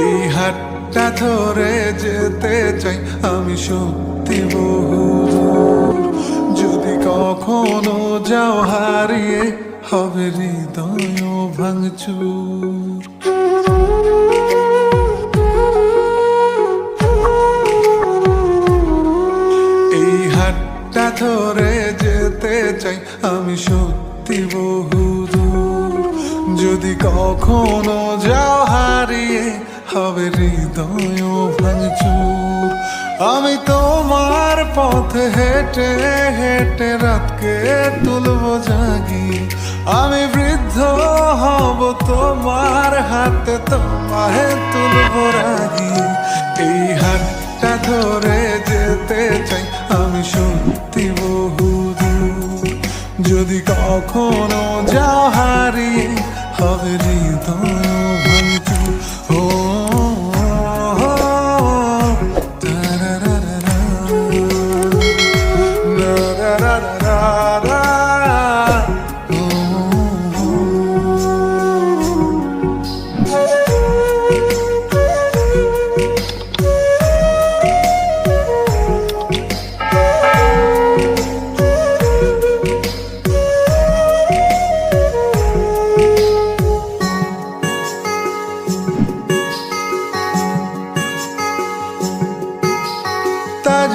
এই হাতটা ধরে যেতে চাই, আমি সত্যি বহু যদি কখনো যাও হারিয়ে হবে হৃদয় ভাঙচুর। এই হাতটা ধরে যেতে চাই, আমি সত্যি বহু যদি কখনো যাও হারিয়ে হবে হৃদয় ভাঙচুর আমি তোমার পথ হেঁটে হেঁটে রাতকে তুলব জাগি। আমি বৃদ্ধ হব তোমার হাতে, তোমায় তুলব রাগি। এই হাতটা ধরে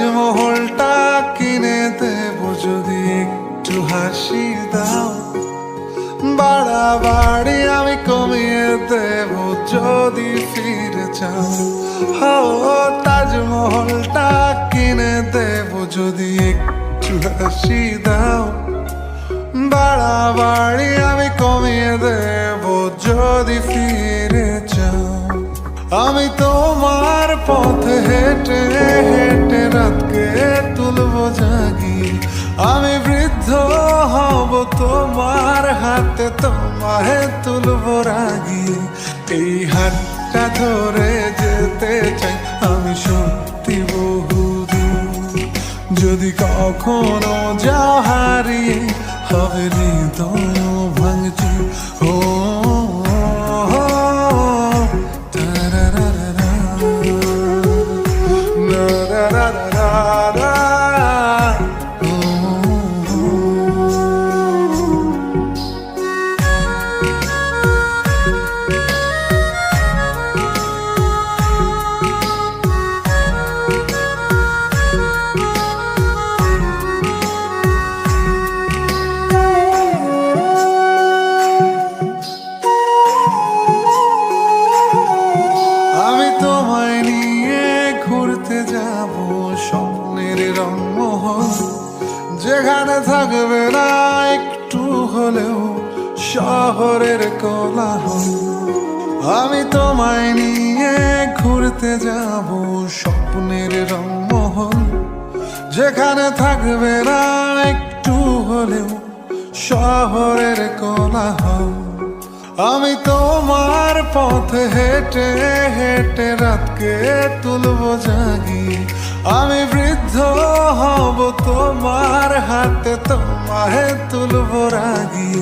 তাজমহলটা কিনে দেব যদি একটু হাসি দাও। বাড়াবাড়ি আমি কমিয়ে দেব যদি ফিরে চাও। হো তাজমহলটা কিনে দেব যদি একটু হাসি আমি তোমার পথে হেঁটে হেঁটে রাতকে তুলবো জাগি। আমি বৃদ্ধ হব তোমার হাতে, তোমায় তুলব রাগি। এই হাতটা ধরে যেতে চাই আমি সত্যি বহু যদি কখনো যা হারিয়ে হবে নি তো ভাঙচুর ও থাকবে না, একটু হলেও শহরের কোলাহল আমি তোমায় নিয়ে ঘুরতে যাব, স্বপ্নের রংমহল। যেখানে থাকবে না, একটু হলেও শহরের কোলাহল আমি তোমার পথে হেঁটে হেঁটে রাতকে তুলবো জাগি আমি বৃদ্ধ হব, তোমার হাতে তোমায় তুলবো রাগি।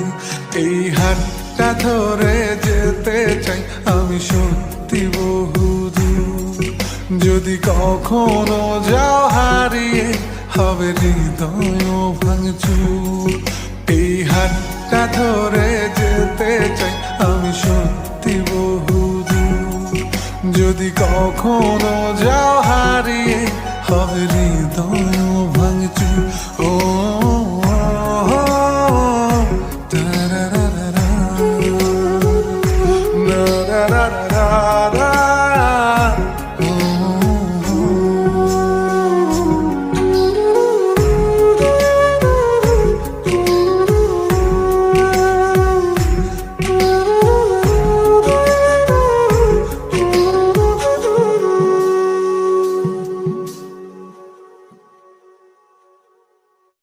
এই হাতটা ধরে যেতে চাই আমি সত্যি বহু দূর যদি কখনো যাও হারিয়ে, হবে হৃদয় ভাঙচুর। এই হাতটা ধরে যেতে চাই আমি সত্যি বহু দূর যদি কখনো যাও হারিয়ে হবে হৃদয় ভাঙচুর ও